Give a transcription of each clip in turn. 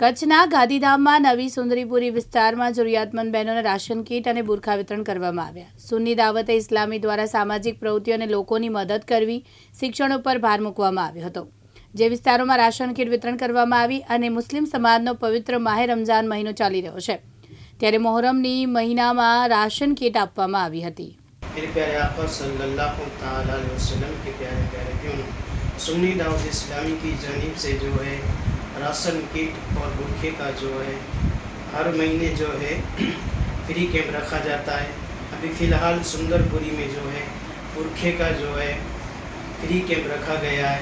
કચ્છના ગાંધીધામમાં નવી સુંદરીપુરી વિસ્તારમાં જરૂરિયાતમંદ બહેનોને રાશન કીટ અને બુરખા વિતરણ કરવામાં આવ્યા સુન્ની દાવતે ઇસ્લામી દ્વારા સામાજિક પ્રવૃત્તિઓ અને લોકોની મદદ કરવી શિક્ષણ ઉપર ભાર મૂકવામાં આવ્યો હતો જે વિસ્તારોમાં રાશન કીટ વિતરણ કરવામાં આવી અને મુસ્લિમ સમાજનો પવિત્ર માહે રમઝાન મહિનો ચાલી રહ્યો છે ત્યારે મોહરમની મહિનામાં રાશન કીટ આપવામાં આવી હતી मेरे प्यारे आका सल्लल्लाहु ताला अलैहि वसल्लम के प्यारे प्यारे दिनों सुन्नी दावत इस्लामी की जानिब से जो है راشن کٹ اور بھوکے کا جو ہے، ہر مہینے جو ہے فری کیمپ رکھا جاتا ہے۔ ابھی فی الحال سندر پوری میں جو ہے برکھے کا جو ہے، فری کیمپ رکھا گیا ہے۔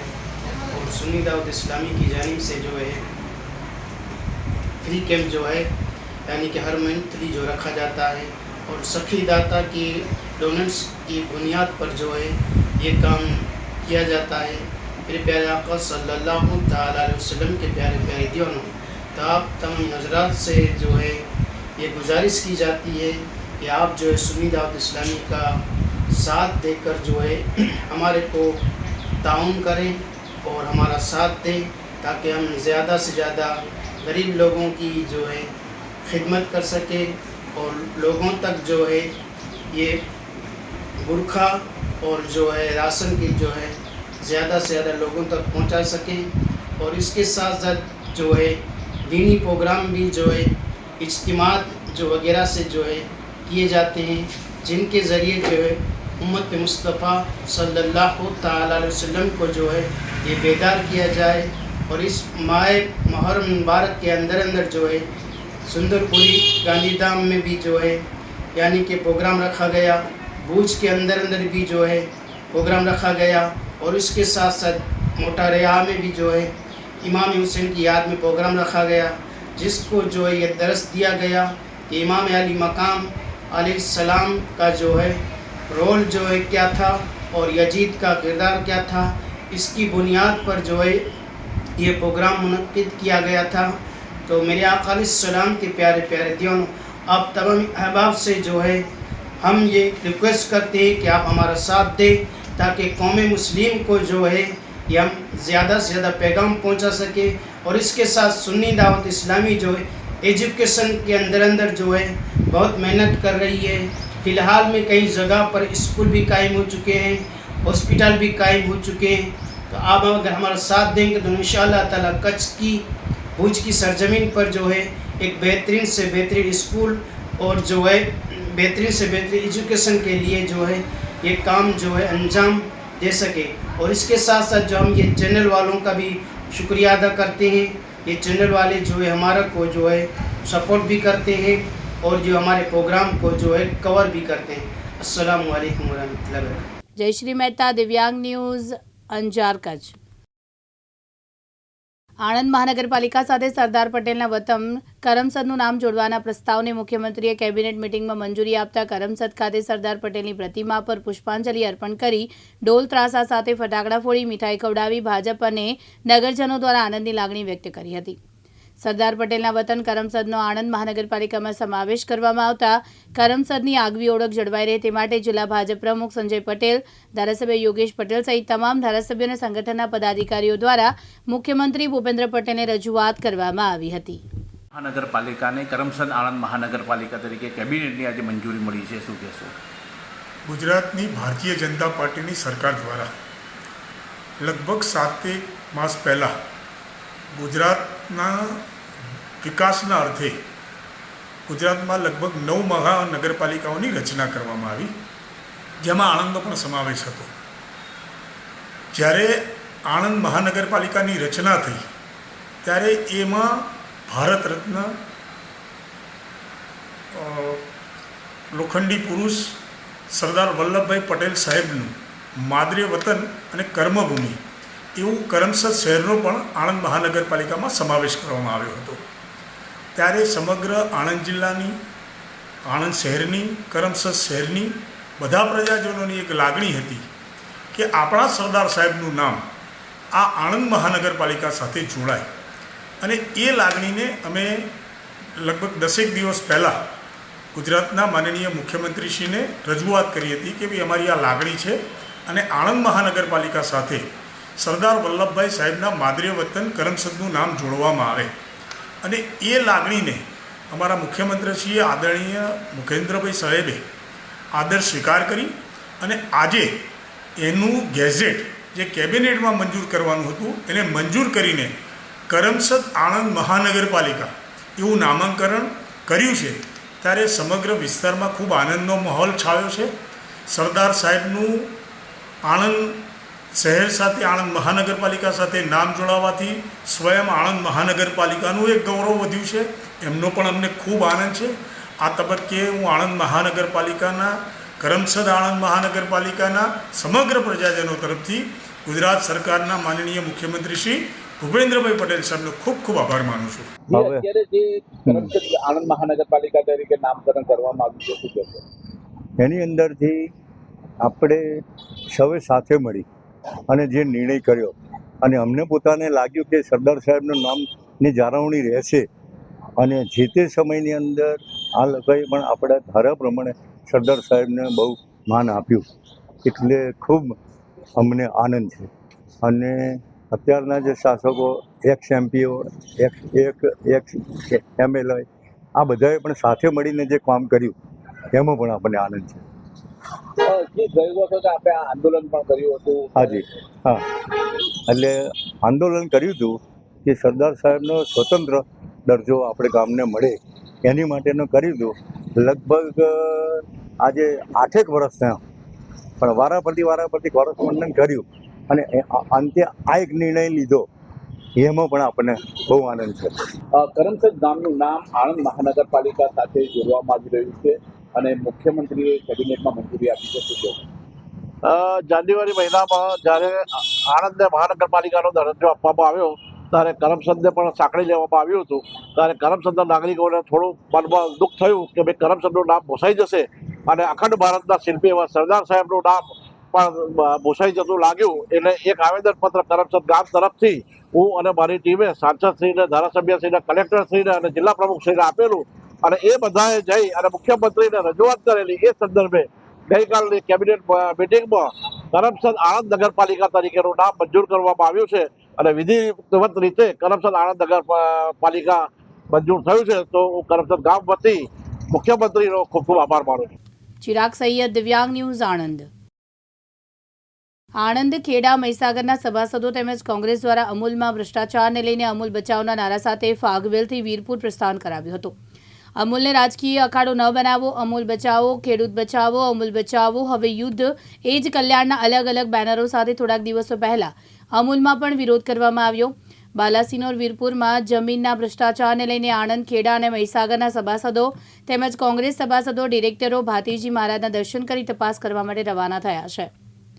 اور سنی داؤد اسلامی کی جانب سے جو ہے، فری کیمپ جو ہے یعنی کہ ہر منتھلی جو رکھا جاتا ہے۔ اور سخی داتا کی ڈونٹس کی بنیاد پر جو ہے، یہ کام کیا جاتا ہے۔ میرے پیارے آقا صلی اللہ تعالیٰ علیہ وسلم کے پیارے پیارے دیوانوں تو آپ تم حضرات سے جو ہے یہ گزارش کی جاتی ہے کہ آپ جو ہے سنی دعوت اسلامی کا ساتھ دے کر جو ہے ہمارے کو تعاون کریں اور ہمارا ساتھ دیں تاکہ ہم زیادہ سے زیادہ غریب لوگوں کی جو ہے خدمت کر سکیں اور لوگوں تک جو ہے یہ برکھا اور جو ہے راشن کی جو ہے ज़्यादा से ज़्यादा लोगों तक पहुंचा सकें और इसके साथ साथ जो है दीनी प्रोग्राम भी जो है इज्तिमात जो वगैरह से जो है किए जाते हैं जिनके ज़रिए जो है उम्मत मुस्तफ़ा सल्लल्लाहु ताला अलैहि वसल्लम को जो है ये बेदार किया जाए और इस माह मुहर्रम मुबारक के अंदर अंदर जो है सुंदरपुरी गांधीधाम में भी जो है यानी कि प्रोग्राम रखा गया भूज के अंदर अंदर भी जो है پروگرام رکھا گیا اور اس کے ساتھ ساتھ موٹا ریا میں بھی جو ہے، امام حسین کی یاد میں پروگرام رکھا گیا، جس کو جو ہے، یہ درست دیا گیا کہ امام علی مقام علیہ السلام کا جو ہے، رول جو ہے کیا تھا اور یجید کا کردار کیا تھا۔ اس کی بنیاد پر جو ہے، یہ پروگرام منعقد کیا گیا تھا۔ تو میرے آقا علیہ السلام کے پیارے پیارے دیون آپ تمام احباب سے جو ہے، ہم یہ ریکویسٹ کرتے ہیں کہ آپ ہمارا ساتھ دیں۔ تاکہ قوم مسلم کو جو ہے یہ ہم زیادہ سے زیادہ پیغام پہنچا سکیں اور اس کے ساتھ سنی دعوت اسلامی جو ہے، ایجوکیشن کے اندر اندر جو ہے، بہت محنت کر رہی ہے۔ فی الحال میں کئی جگہ پر اسکول بھی قائم ہو چکے ہیں، ہاسپٹل بھی قائم ہو چکے ہیں۔ تو آپ اگر ہمارا ساتھ دیں گے تو ان شاء اللہ تعالیٰ کچھ کی بھوج کی سرزمین پر جو ہے ایک بہترین سے بہترین اسکول اور جو ہے بہترین سے بہترین ایجوکیشن کے لیے جو ہے یہ کام جو ہے انجام دے سکے۔ اور اس کے ساتھ ساتھ جو ہم یہ چینل والوں کا بھی شکریہ ادا کرتے ہیں۔ یہ چینل والے جو ہے ہمارا کو جو ہے سپورٹ بھی کرتے ہیں اور جو ہمارے پروگرام کو جو ہے کور بھی کرتے ہیں۔ السلام علیکم ورحمۃ اللہ وبرکاتہ۔ جے شری مہتا، دیویانگ نیوز، انجار کچھ۔ આણંદ મહાનગરપાલિકા સાથે સરદાર પટેલના વતન કરમસદનું નામ જોડવાના પ્રસ્તાવને મુખ્યમંત્રીએ કેબિનેટ મિટિંગમાં મંજૂરી આપતા કરમસદ ખાતે સરદાર પટેલની પ્રતિમા પર પુષ્પાંજલિ અર્પણ કરી ઢોલ ત્રાસા સાથે ફટાકડા ફોડી મીઠાઈ ખવડાવી ભાજપ અને નગરજનો દ્વારા આનંદની લાગણી વ્યક્ત કરી હતી. સરદાર પટેલના વતન કરમસદનો આણંદ મહાનગરપાલિકામાં સમાવેશ કરવામાં આવતા કરમસદની આગવી ઓળખ જળવાઈ રહે તે માટે જિલ્લા ભાજપ પ્રમુખ સંજય પટેલ ધારાસભ્ય યોગેશ પટેલ સહિત તમામ ધારાસભ્યો અને સંગઠનના પદાધિકારીઓ દ્વારા મુખ્યમંત્રી ભૂપેન્દ્ર પટેલને રજૂઆત કરવામાં આવી હતી. મહાનગરપાલિકાને કરમસદ આણંદ મહાનગરપાલિકા તરીકે કેબિનેટની આજે મંજૂરી મળી છે. શું કહેશો? ગુજરાતની ભારતીય જનતા પાર્ટીની સરકાર દ્વારા લગભગ સાતેક માસ પહેલાં ગુજરાતના વિકાસના અર્થે ગુજરાતમાં લગભગ નવ મહાનગરપાલિકાઓની રચના કરવામાં આવી, જેમાં આણંદનો પણ સમાવેશ હતો. જ્યારે આણંદ મહાનગરપાલિકાની રચના થઈ, ત્યારે એમાં ભારત રત્ન લોખંડી પુરુષ સરદાર વલ્લભભાઈ પટેલ સાહેબનું માદરે વતન અને કર્મભૂમિ એવું કરમસદ શહેરનો પણ આણંદ મહાનગરપાલિકામાં સમાવેશ કરવામાં આવ્યો હતો. ત્યારે સમગ્ર આણંદ જિલ્લાની, આણંદ શહેરની, કરમસદ શહેરની બધા પ્રજાજનોની એક લાગણી હતી કે આપણા સરદાર સાહેબનું નામ આ આણંદ મહાનગરપાલિકા સાથે જોડાય. અને એ લાગણીને અમે લગભગ દસેક દિવસ પહેલાં ગુજરાતના માનનીય મુખ્યમંત્રીશ્રીને રજૂઆત કરી હતી કે ભાઈ અમારી આ લાગણી છે અને આણંદ મહાનગરપાલિકા સાથે સરદાર વલ્લભભાઈ સાહેબના માદરે વતન કરમસદનું નામ જોડવામાં આવે. અને એ લાગણીને અમારા મુખ્યમંત્રીશ્રીએ આદરણીય મુખેન્દ્રભાઈ સાહેબે આદર સ્વીકાર કરી અને આજે એનું ગેઝેટ જે કેબિનેટમાં મંજૂર કરવાનું હતું એને મંજૂર કરીને કરમસદ આણંદ મહાનગરપાલિકા એવું નામાંકરણ કર્યું છે, ત્યારે સમગ્ર વિસ્તારમાં ખૂબ આનંદનો માહોલ છાયો છે. સરદાર સાહેબનું આણંદ શહેર સાથે આણંદ મહાનગરપાલિકા સાથે નામ જોડાવાથી સ્વયં આણંદ મહાનગરપાલિકાનું એક ગૌરવ વધ્યું છે. એમનો પણ અમને ખૂબ આનંદ છે. આ તબક્કે હું આણંદ મહાનગરપાલિકાના કરમસદ આણંદ મહાનગરપાલિકાના સમગ્ર પ્રજાજનો તરફથી ગુજરાત સરકારના માનનીય મુખ્યમંત્રી શ્રી ભૂપેન્દ્રભાઈ પટેલ સાહેબનો ખૂબ ખૂબ આભાર માનું છું. અત્યારે જે કરમસદ આણંદ મહાનગરપાલિકા તરીકે નામકરણ કરવામાં આવ્યું છે એની અંદરથી આપણે સૌએ સાથે મળી. અને જે નિર્ણય કર્યો. અને અમને પોતાને લાગ્યું કે સરદાર સાહેબનું નામની જાળવણી રહેશે. અને જે તે સમયની અંદર આ લોકોએ પણ આપણા ધારા પ્રમાણે સરદાર સાહેબને બહુ માન આપ્યું. એટલે ખૂબ અમને આનંદ છે. અને અત્યારના જે શાસકો એક્સ એમપીઓ એક્સ એક એક્સ એમએલએ આ બધાએ પણ સાથે મળીને જે કામ કર્યું, એમાં પણ આપણને આનંદ છે. આપણે આંદોલન પણ કર્યું હતું. હાજી હા. એટલે આંદોલન કર્યું હતું કે સરદાર સાહેબનો સ્વતંત્ર દરજ્જો આપણે ગામને મળે. એની માટેનું કર્યું હતું. લગભગ આજે આઠેક વર્ષ થયા. પણ વારાફરતી વારાફરતી કોરસ્પોન્ડન કર્યું. અને અંતે આ એક નિર્ણય લીધો. એમાં પણ આપણને બહુ આનંદ છે કરમસદ ગામનું નામ આણંદ મહાનગરપાલિકા સાથે જોડવામાં આવી રહ્યું છે. અને મુખ્યમંત્રીએ કેબિનેટમાં મંજૂરી આપી છે, શું જાન્યુઆરી મહિનામાં જ્યારે આણંદને મહાનગરપાલિકાનો દરજ્જો આપવામાં આવ્યો, ત્યારે કરમસદને પણ સાંકળી લેવામાં આવ્યું હતું. ત્યારે કરમસદના નાગરિકોને થોડું મનમાં દુઃખ થયું કે ભાઈ કરમસદનું નામ ભૂસાઈ જશે અને અખંડ ભારતના શિલ્પી એવા સરદાર સાહેબનું નામ પણ ભૂસાઈ જતું લાગ્યું. એટલે એક આવેદનપત્ર કરમસદ ગામ તરફથી હું અને મારી ટીમે સાંસદશ્રીને, ધારાસભ્યશ્રીને, કલેક્ટરશ્રીને અને જિલ્લા પ્રમુખશ્રીને આપેલું અને એ બધાએ જઈ અને મુખ્યમંત્રીને રજૂઆત કરેલી એ સંદર્ભે ગઈકાલની કેબિનેટ મિટિંગમાં કરમસદ આણંદ નગરપાલિકા તરીકેનું નામ મંજૂર કરવામાં આવ્યું છે અને વિધિવત રીતે કરમસદ આણંદ નગરપાલિકા મંજૂર થયું છે. તો હું કરમસદ ગામ વતી મુખ્યમંત્રીનો ખૂબ ખૂબ આભાર માનું છું. ચિરાગ સૈયદ, દિવ્યાંગ ન્યૂઝ, આણંદ. આણંદ, ખેડા, મહીસાગરના સભાસદો તેમજ કોંગ્રેસ દ્વારા અમૂલમાં ભ્રષ્ટાચારને લઈને અમૂલ બચાવના નારા સાથે ફાગવેલથી વીરપુર પ્રસ્થાન કરાવ્યું હતું. અમૂલને રાજકીય અખાડો ન બનાવો. અમૂલ બચાવો, ખેડૂત બચાવો, અમૂલ બચાવો. હવે યુદ્ધ, એ જ કલ્યાણના અલગ અલગ બેનરો સાથે થોડાક દિવસો પહેલા અમૂલમાં પણ વિરોધ કરવામાં આવ્યો. બાલાસિનોર વીરપુરમાં જમીનના ભ્રષ્ટાચારને લઈને આણંદ, ખેડા અને મહીસાગરના સભાસદો તેમજ કોંગ્રેસ સભાસદો, ડિરેક્ટરો ભાતીજી મહારાજના દર્શન કરી તપાસ કરવા માટે રવાના થયા છે.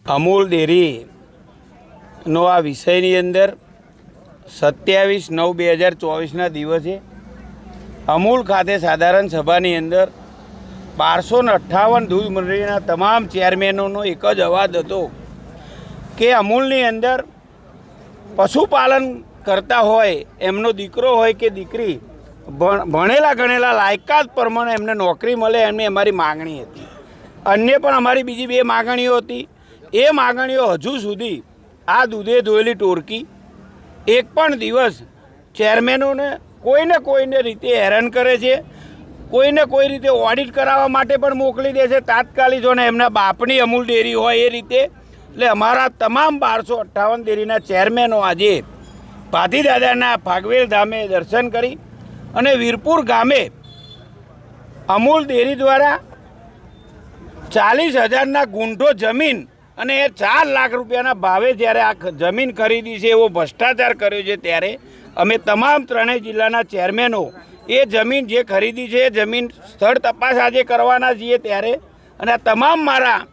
અમૂલ ડેરીનો આ વિષયની અંદર સત્યાવીસ નવ બે હજાર ચોવીસના દિવસે અમૂલ ખાતે સાધારણ સભાની અંદર બારસો ને અઠ્ઠાવન દૂધ મંડળીના તમામ ચેરમેનોનો એક જ અવાજ હતો કે અમૂલની અંદર પશુપાલન કરતા હોય, એમનો દીકરો હોય કે દીકરી, ભણ- ભણેલા ગણેલા લાયકાત પ્રમાણે એમને નોકરી મળે એમની અમારી માગણી હતી. અન્ય પણ અમારી બીજી બે માગણીઓ હતી. એ માગણીઓ હજુ સુધી આ દૂધે ધોયેલી ટોરકી એક પણ દિવસ ચેરમેનોને કોઈને કોઈને રીતે હેરાન કરે છે, કોઈને કોઈ રીતે ઓડિટ કરાવવા માટે પણ મોકલી દે છે. તાત્કાલિક જોને એમના બાપની અમૂલ ડેરી હોય એ રીતે, એટલે અમારા તમામ બારસો અઠ્ઠાવન ડેરીના ચેરમેનો આજે ભાતીદાદાના ફાગવેલ ધામે દર્શન કરી અને વીરપુર ગામે અમૂલ ડેરી દ્વારા ચાલીસ હજારના ગુંઠો જમીન અને એ ચાર લાખ રૂપિયાના ભાવે જ્યારે આ જમીન ખરીદી છે એવો ભ્રષ્ટાચાર કર્યો છે ત્યારે અમે તમામ ત્રણેય જિલ્લાના ચેરમેનો એ જમીન જે ખરીદી છે, એ જમીન સ્થળ તપાસ આજે કરવાના છીએ ત્યારે. અને આ તમામ મારા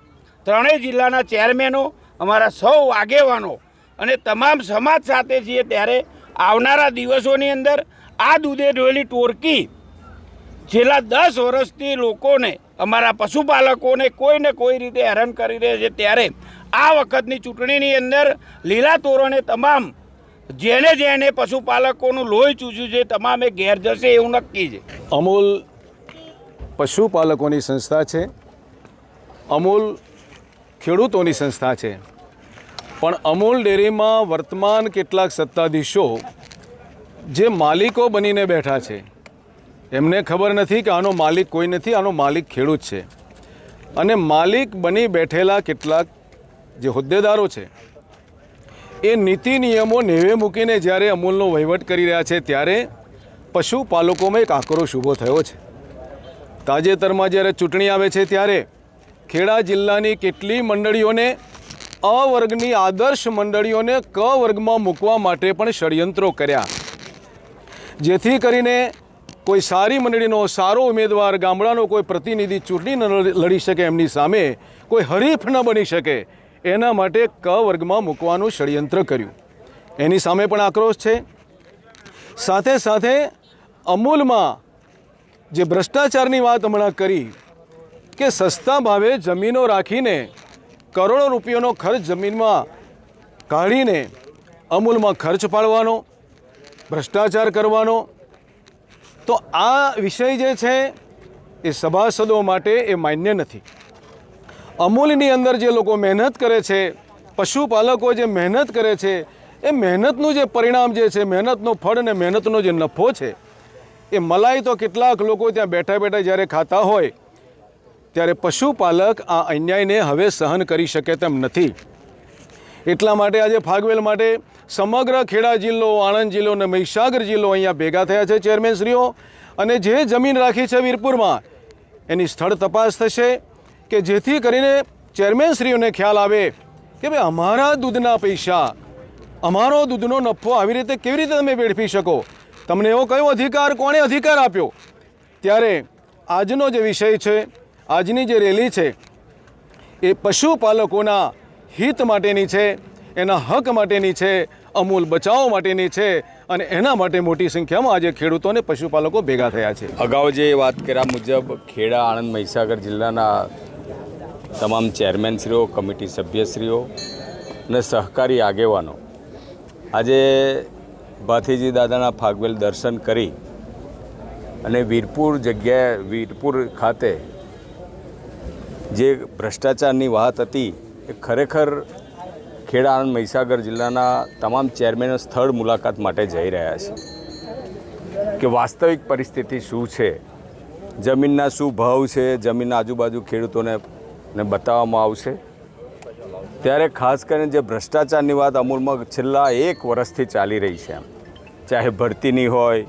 ત્રણેય જિલ્લાના ચેરમેનો, અમારા સૌ આગેવાનો અને તમામ સમાજ સાથે છીએ ત્યારે આવનારા દિવસોની અંદર આ દૂધે ડોયેલી ટોરકી છેલ્લા દસ વર્ષથી લોકોને, અમારા પશુપાલકોને કોઈને કોઈ રીતે હેરાન કરી રહ્યા છે. ત્યારે આ વખતની ચૂંટણીની અંદર લીલા તોરણે તમામ જેને જેને પશુપાલકોનું લોહી ચૂસ્યું છે, તમામે ઘેર જશે એવું નક્કી છે. અમૂલ પશુપાલકોની સંસ્થા છે. અમૂલ ખેડૂતોની સંસ્થા છે. પણ અમૂલ ડેરીમાં વર્તમાન કેટલાક સત્તાધીશો જે માલિકો બનીને બેઠા છે, એમને ખબર નથી કે આનો માલિક કોઈ નથી, આનો માલિક ખેડૂત છે. અને માલિક બની બેઠેલા કેટલાક જે હોદ્દેદારો છે એ નીતિ નિયમો નેવે મૂકીને જ્યારે અમૂલનો વહીવટ કરી રહ્યા છે ત્યારે પશુપાલકોમાં એક આક્રોશ ઊભો થયો છે. તાજેતરમાં જ્યારે ચૂંટણી આવે છે ત્યારે ખેડા જિલ્લાની કેટલી મંડળીઓને અ વર્ગની આદર્શ મંડળીઓને ક વર્ગમાં મૂકવા માટે પણ ષડયંત્રો કર્યા. જેથી કરીને કોઈ સારી મંડળીનો, સારો ઉમેદવાર, ગામડાનો કોઈ પ્રતિનિધિ ચૂંટણી ન લડી શકે એમની સામે કોઈ હરીફ ન બની શકે એના માટે ક વર્ગમાં મૂકવાનું ષડયંત્ર કર્યું. એની સામે પણ આક્રોશ છે. સાથે સાથે અમૂલમાં જે ભ્રષ્ટાચારની વાત હમણાં કરી કે સસ્તા ભાવે જમીનો રાખીને કરોડો રૂપિયાનો ખર્ચ જમીનમાં કાઢીને અમૂલમાં ખર્ચ પાડવાનો, ભ્રષ્ટાચાર કરવાનો, તો આ વિષય જે છે એ સભાસદો માટે એ માન્ય નથી. અમૂલની અંદર જે લોકો મહેનત કરે છે, પશુપાલકો જે મહેનત કરે છે, એ મહેનતનું જે પરિણામ જે છે, મહેનતનો ફળ અને મહેનતનો જે નફો છે, એ મલાઈ તો કેટલાક લોકો ત્યાં બેઠા બેઠા જ્યારે ખાતા હોય, ત્યારે પશુપાલક આ અન્યાયને હવે સહન કરી શકે તેમ નથી. એટલા માટે આજે ફાગવેલ માટે સમગ્ર ખેડા જિલ્લો, આણંદ જિલ્લો અને મહીસાગર જિલ્લો અહીંયા ભેગા થયા છે ચેરમેનશ્રીઓ, અને જે જમીન રાખી છે વીરપુરમાં, એની સ્થળ તપાસ થશે. કે જેથી કરીને ચેરમેનશ્રીઓને ખ્યાલ આવે કે ભાઈ અમારા દૂધના પૈસા, અમારો દૂધનો નફો આવી રીતે કેવી રીતે તમે વેડફી શકો? તમને એવો કયો અધિકાર, કોણે અધિકાર આપ્યો? ત્યારે આજનો જે વિષય છે, આજની જે રેલી છે, એ પશુપાલકોના હિત માટેની છે, એના હક માટેની છે, અમૂલ બચાવ માટેની છે અને એના માટે મોટી સંખ્યામાં આજે ખેડૂતો અને પશુપાલકો ભેગા થયા છે. અગાઉ જે વાત કર્યા મુજબ ખેડા, આણંદ, મહીસાગર જિલ્લાના તમામ ચેરમેનશ્રીઓ, કમિટી સભ્યશ્રીઓ અને સહકારી આગેવાનો. આજે ભાથીજી દાદાના ફાગવેલ દર્શન કરી અને વીરપુર જગ્યાએ, વીરપુર ખાતે જે ભ્રષ્ટાચારની વાત હતી, એ ખરેખર ખેડા આણંદ મહીસાગર જિલ્લાના તમામ ચેરમેનો સ્થળ મુલાકાત માટે જઈ રહ્યા છે. કે વાસ્તવિક પરિસ્થિતિ શું છે? જમીનના શું ભાવ છે? જમીનના આજુબાજુ ખેડૂતોને ને બતાવવામાં આવશે. ત્યારે ખાસ કરીને જે ભ્રષ્ટાચારની વાત અમૂલમાં છેલ્લા એક વર્ષથી ચાલી રહી છે. ચાહે ભરતીની હોય,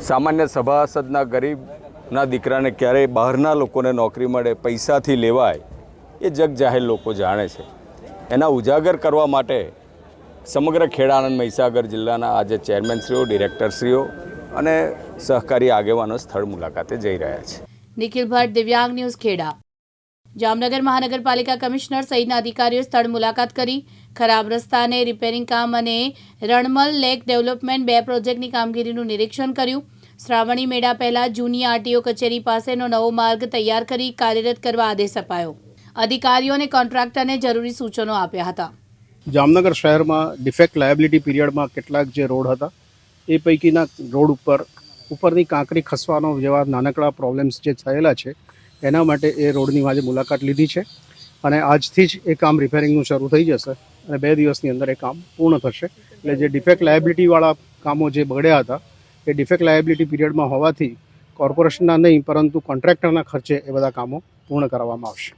સામાન્ય સભાસદના ગરીબના દીકરાને ક્યારેય બહારના લોકોને નોકરી મળે, પૈસાથી લેવાય, એ જગ જાહેર લોકો જાણે છે. એના ઉજાગર કરવા માટે સમગ્ર ખેડાનંદ આણંદ મહીસાગર જિલ્લાના આજે ચેરમેનશ્રીઓ, ડિરેક્ટરશ્રીઓ અને સહકારી આગેવાનો સ્થળ મુલાકાતે જઈ રહ્યા છે. નિખિલ ભટ્ટ, દિવ્યાંગ ન્યૂઝ ખેડા. જામનગર મહાનગરપાલિકા કમિશનર સહિતના અધિકારીઓ સ્થળ મુલાકાત કરી. ખરાબ રસ્તાને રિપેરિંગ કામ અને રણમલ લેક ડેવલપમેન્ટ બે પ્રોજેક્ટની કામગીરીનું નિરીક્ષણ કર્યું. શ્રાવણી મેળા પહેલા જૂની આરટીઓ કચેરી પાસેનો નવો માર્ગ તૈયાર કરી કાર્યરત કરવા આદેશ અપાયો. અધિકારીઓને કોન્ટ્રાક્ટરને જરૂરી સૂચનો આપ્યા હતા. જામનગર શહેરમાં ડિફેક્ટ લાયબિલિટી પીરિયડમાં કેટલાક જે રોડ હતા, એ પૈકીના રોડ ઉપર ઉપરની કાંકરી ખસવાનો જેવા નાનકડા પ્રોબ્લેમ્સ જે થયેલા છે, એના માટે એ રોડની આજે મુલાકાત લીધી છે. અને આજથી જ એ કામ રિપેરિંગનું શરૂ થઈ જશે અને બે દિવસની અંદર એ કામ પૂર્ણ થશે. એટલે જે ડિફેક્ટ લાયબિલિટીવાળા કામો જે બગડ્યા હતા, એ ડિફેક્ટ લાયબિલિટી પીરિયડમાં હોવાથી કોર્પોરેશનના નહીં, પરંતુ કોન્ટ્રાક્ટરના ખર્ચે એ બધા કામો પૂર્ણ કરવામાં આવશે.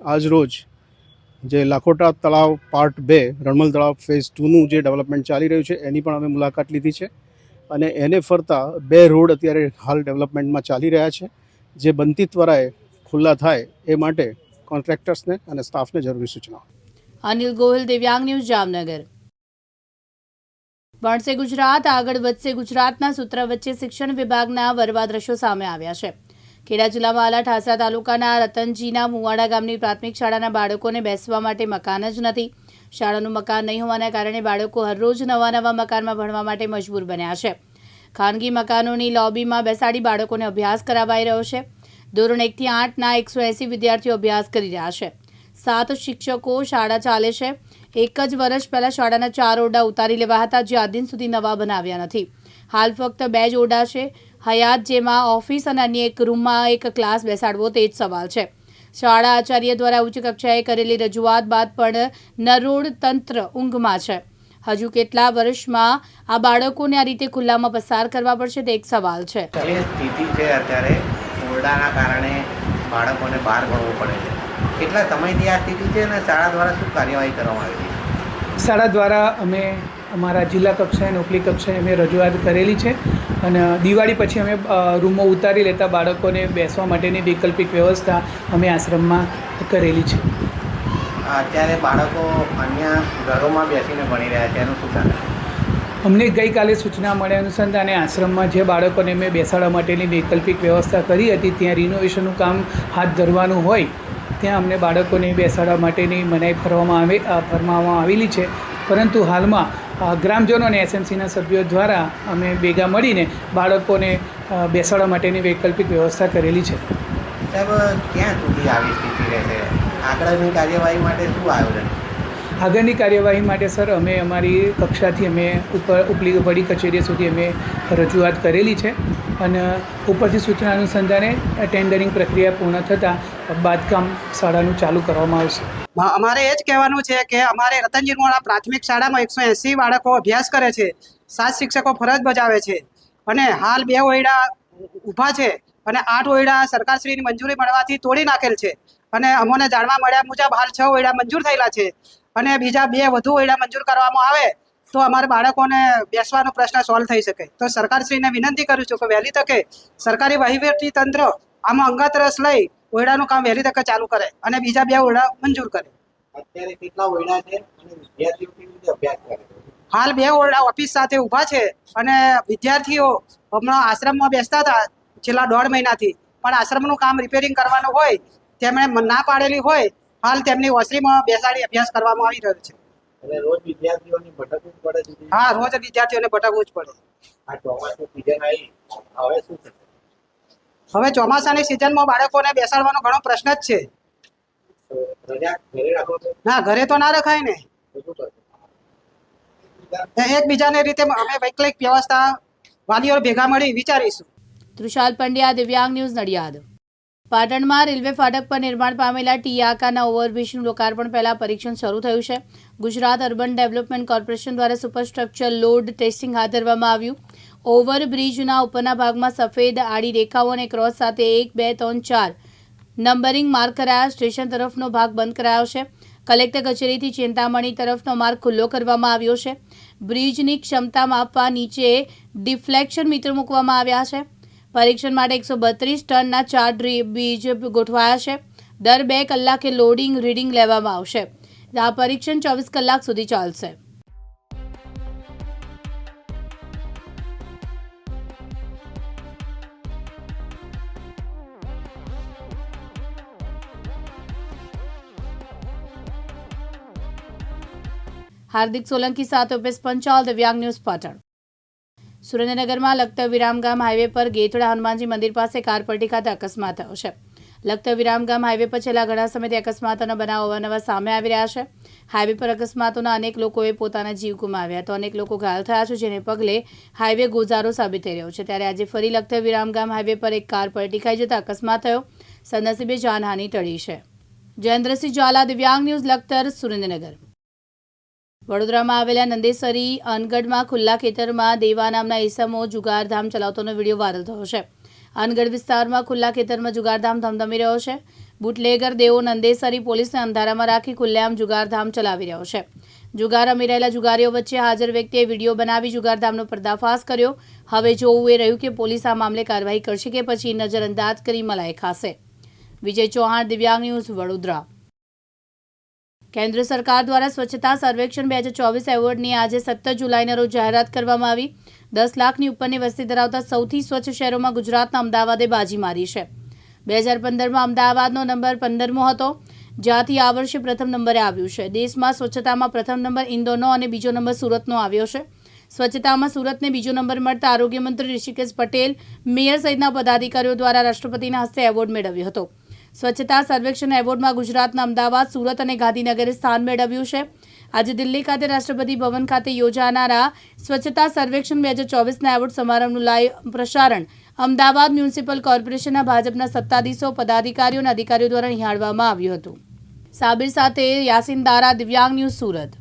આજ રોજ જે લાખોટા તળાવ પાર્ટ બે, રણમલ તળાવ ફેઝ ટુનું જે ડેવલપમેન્ટ ચાલી રહ્યું છે, એની પણ અમે મુલાકાત લીધી છે. અને એને ફરતા બે રોડ અત્યારે હાલ ડેવલપમેન્ટમાં ચાલી રહ્યા છે. જે બનતી ત્વરાએ ખુલ્લા થાય એ માટે કોન્ટ્રાક્ટર્સને અને સ્ટાફને જરૂરી સૂચનાઓ. અનિલ ગોહિલ, દિવ્યાંગ ન્યૂઝ, જામનગર. ભણશે ગુજરાત, આગળ વધશે ગુજરાતના સૂત્ર વચ્ચે શિક્ષણ વિભાગના વરવા દ્રશ્યો સામે આવ્યા છે. ખેડા જિલ્લામાં આલા ઠાસરા તાલુકાના રતનજીના મુવાડા ગામની પ્રાથમિક શાળાના બાળકોને બેસવા માટે મકાન જ નથી. શાળાનું મકાન નહીં હોવાના કારણે બાળકો હરરોજ નવા નવા મકાનમાં ભણવા માટે મજબૂર બન્યા છે. ખાનગી મકાનોની લોબીમાં બેસાડી બાળકોને અભ્યાસ કરાવાઈ રહ્યો છે. ધોરણ એકથી આઠના એકસો એંસી વિદ્યાર્થીઓ અભ્યાસ કરી રહ્યા છે. સાત શિક્ષકો શાળા ચાલે છે. એક જ વર્ષ પહેલાં શાળાના ચાર ઓરડા ઉતારી લેવા હતા, જે આજ દિન સુધી નવા બનાવ્યા નથી. હાલ ફક્ત બે જ ઓરડા છે. હયાત જેમાં ઓફિસ અને અન્ય એક રૂમમાં એક ક્લાસ બેસાડવો તે જ સવાલ છે. શાળા આચાર્ય દ્વારા ઉચ્ચ કક્ષાએ કરેલી રજૂઆત બાદ પણ નરોડ તંત્ર ઊંઘમાં છે. હજુ કેટલા વર્ષમાં આ બાળકોને આ રીતે ખુલ્લામાં પસાર કરવા પડશે તે એક સવાલ છે. સ્થિતિ છે અત્યારે ઓરડાના કારણે બાળકોને બહાર ભણવું પડે છે. કેટલા સમયથી આ સ્થિતિ છે અને શાળા દ્વારા શું કાર્યવાહી કરવામાં આવી છે? શાળા દ્વારા અમે અમારા જિલ્લા કક્ષાએ અને ઉપલી કક્ષાએ અમે રજૂઆત કરેલી છે અને દિવાળી પછી અમે રૂમો ઉતારી લેતા બાળકોને બેસવા માટેની વૈકલ્પિક વ્યવસ્થા અમે આશ્રમમાં કરેલી છે. અત્યારે બાળકો અન્ય ઘરોમાં બેસીને ભણી રહ્યા છે એનું શું કારણ? અમને ગઈકાલે સૂચના મળ્યા અનુસંધાને આશ્રમમાં જે બાળકોને મેં બેસાડવા માટેની વૈકલ્પિક વ્યવસ્થા કરી હતી ત્યાં રિનોવેશનનું કામ હાથ ધરવાનું હોય ત્યાં અમને બાળકોને બેસાડવા માટેની મનાઈ ફરવામાં આવે ફરમાવવામાં આવેલી છે. પરંતુ હાલમાં ગ્રામજનો અને એસએમસીના સભ્યો દ્વારા અમે ભેગા મળીને બાળકોને બેસાડવા માટેની વૈકલ્પિક વ્યવસ્થા કરેલી છે. સાહેબ ક્યાં સુધી આવી સ્થિતિ રહેશે આગળની કાર્યવાહી માટે શું આયોજન? આગળની કાર્યવાહી માટે સર અમે અમારી કક્ષાથી અમે ઉપર ઉપલી વડી કચેરી સુધી અમે રજૂઆત કરેલી છે અને ઉપરથી સૂચના અનુસંધાને ટેન્ડરિંગ પ્રક્રિયા પૂર્ણ થતાં બાંધકામ શાળાનું ચાલુ કરવામાં આવશે. અમારે એ જ કહેવાનું છે કે અમારે રતનજીરવાળા પ્રાથમિક શાળામાં એકસો એંસી બાળકો અભ્યાસ કરે છે. સાત શિક્ષકો ફરજ બજાવે છે. અને હાલ બે ઓયડા ઊભા છે અને આઠ ઓયડા સરકારશ્રીની મંજૂરી મળવાથી તોડી નાખેલ છે. અને અમોને જાણવા મળ્યા મુજબ હાલ છ ઓયડા મંજૂર થયેલા છે. અને બીજા બે વધુ ઓયડા મંજૂર કરવામાં આવે તો અમારે બાળકોને બેસવાનો પ્રશ્ન સોલ્વ થઈ શકે. તો સરકારશ્રીને વિનંતી કરું છું કે વહેલી તકે સરકારી વહીવટી તંત્ર આમાં અંગત રસ લઈ ઓયડાનું કામ વહેલી તકે ચાલુ કરે અને બીજા બે ઓયડા મંજૂર કરે. અત્યારે કેટલા ઓયડા છે અને વિદ્યાર્થીઓ કેવી રીતે અભ્યાસ કરે હાલ બે ઓરડા ઓફિસ સાથે ઊભા છે અને વિદ્યાર્થીઓ હમણાં આશ્રમમાં બેસતા હતા છેલ્લા દોઢ મહિનાથી. પણ આશ્રમનું કામ રિપેરિંગ કરવાનું હોય તેમણે ના પાડેલી હોય હાલ તેમની ઓસરીમાં બેસાડી અભ્યાસ કરવામાં આવી રહ્યો છે. રોજ વિદ્યાર્થીઓની ભટકવું પડે છે. હા રોજ વિદ્યાર્થીઓને ભટકવું જ પડે. આ ચોમાસું સિઝન આવી હવે શું થશે? હવે ચોમાસાની સિઝનમાં બાળકોને બેસાડવાનો ઘણો પ્રશ્ન જ છે. ના, ઘરે તો ના રખાય ને. એકબીજાને રીતે અમે વૈકલ્પિક વ્યવસ્થા વાલીઓ ભેગા મળી વિચારીશું. તૃષાલ પંડ્યા, દિવ્યાંગ ન્યૂઝ નડિયાદ. પાટણમાં રેલવે ફાટક પર નિર્માણ પામેલા ટી આકારના ઓવરબ્રિજનું લોકાર્પણ પહેલા પરીક્ષણ શરૂ થયું છે. ગુજરાત અર્બન ડેવલપમેન્ટ કોર્પોરેશન દ્વારા સુપરસ્ટ્રક્ચર લોડ ટેસ્ટિંગ હાથ ધરવામાં આવ્યું. ઓવરબ્રિજના ઉપરના ભાગમાં સફેદ આડી રેખાઓ અને ક્રોસ સાથે એક, બે, ત્રણ, ચાર નંબરિંગ માર્ક કરાયા. સ્ટેશન તરફનો ભાગ બંધ કરાયો છે. કલેક્ટર કચેરીથી ચિંતામણી તરફનો માર્ગ ખુલ્લો કરવામાં આવ્યો છે. બ્રિજની ક્ષમતા માપવા નીચે ડિફ્લેક્શન મીટર મૂકવામાં આવ્યા છે. પરીક્ષણ માટે એકસો બત્રીસ ટનના ચાર બ્રિજ ગોઠવાયા છે. દર બે કલાકે લોડિંગ, રીડિંગ લેવામાં આવશે. આ પરીક્ષણ ચોવીસ કલાક સુધી ચાલશે. હાર્દિક સોલંકી સાથે ઉપેશ પંચાલ દિવ્યાંગ ન્યૂઝ પાટણ. સુરેન્દ્રનગરમાં લખતર વિરામગામ હાઈવે પર ગેતડા હનુમાનજી મંદિર પાસે કાર પલટી ખાતે અકસ્માત થયો છે. લખતર વિરામગામ હાઈવે પર છેલ્લા ઘણા સમયથી અકસ્માતોના બનાવ અવારનવાર સામે આવી રહ્યા છે. હાઈવે પર અકસ્માતોના અનેક લોકોએ પોતાના જીવ ગુમાવ્યા તો અનેક લોકો ઘાયલ થયા છે, જેને પગલે હાઈવે ગોઝારો સાબિત થઈ રહ્યો છે. ત્યારે આજે ફરી લખતર વિરામગામ હાઈવે પર એક કાર પલટી ખાઈ જતા અકસ્માત થયો. સદનસીબે જાનહાની ટળી છે. જયેન્દ્રસિંહ ઝાલા, દિવ્યાંગ ન્યૂઝ, લખતર, સુરેન્દ્રનગર. વડોદરામાં આવેલા નંદેસરી અનગઢમાં ખુલ્લા ખેતરમાં દેવા નામના ઈસમો જુગારધામ ચલાવતોનો વીડિયો વાયરલ થયો છે. અનગઢ વિસ્તારમાં ખુલ્લા ખેતરમાં જુગારધામ ધમધમી રહ્યો છે. બુટલેગર, દેવો, નંદેસરી પોલીસને અંધારામાં રાખી ખુલ્લેઆમ જુગારધામ ચલાવી રહ્યો છે. જુગાર રમી રહેલા જુગારીઓ વચ્ચે હાજર વ્યક્તિએ વીડિયો બનાવી જુગારધામનો પર્દાફાશ કર્યો. હવે જોવું એ રહ્યું કે પોલીસ આ મામલે કાર્યવાહી કરશે કે પછી નજરઅંદાજ કરી મલાઈ ખાશે. વિજય ચૌહાણ, દિવ્યાંગ ન્યૂઝ વડોદરા. કેન્દ્ર સરકાર દ્વારા સ્વચ્છતા સર્વેક્ષણ બે હજાર ચોવીસ એવોર્ડની આજે સત્તર જુલાઈના રોજ જાહેરાત કરવામાં આવી. દસ લાખની ઉપરની વસ્તી ધરાવતા સૌથી સ્વચ્છ શહેરોમાં ગુજરાતના અમદાવાદે બાજી મારી છે. બે હજાર પંદરમાં અમદાવાદનો નંબર પંદરમો હતો, જ્યાંથી આ વર્ષે પ્રથમ નંબરે આવ્યું છે. દેશમાં સ્વચ્છતામાં પ્રથમ નંબર ઇન્દોરનો અને બીજો નંબર સુરતનો આવ્યો છે. સ્વચ્છતામાં સુરતને બીજો નંબર મળતા આરોગ્યમંત્રી ઋષિકેશ પટેલ, મેયર સહિતના પદાધિકારીઓ દ્વારા રાષ્ટ્રપતિના હસ્તે એવોર્ડ મેળવ્યો હતો. સ્વચ્છતા સર્વેક્ષણ એવોર્ડમાં ગુજરાતના અમદાવાદ, સુરત અને ગાંધીનગરે સ્થાન મેળવ્યું છે. આજે દિલ્હી ખાતે રાષ્ટ્રપતિ ભવન ખાતે યોજાનારા સ્વચ્છતા સર્વેક્ષણ બે હજાર ચોવીસના એવોર્ડ સમારંભનું લાઈવ પ્રસારણ અમદાવાદ મ્યુનિસિપલ કોર્પોરેશનના ભાજપના સત્તાધીશો, પદાધિકારીઓ અને અધિકારીઓ દ્વારા નિહાળવામાં આવ્યું હતું. સાબિર સાથે યાસીન દારા, દિવ્યાંગ ન્યૂઝ સુરત.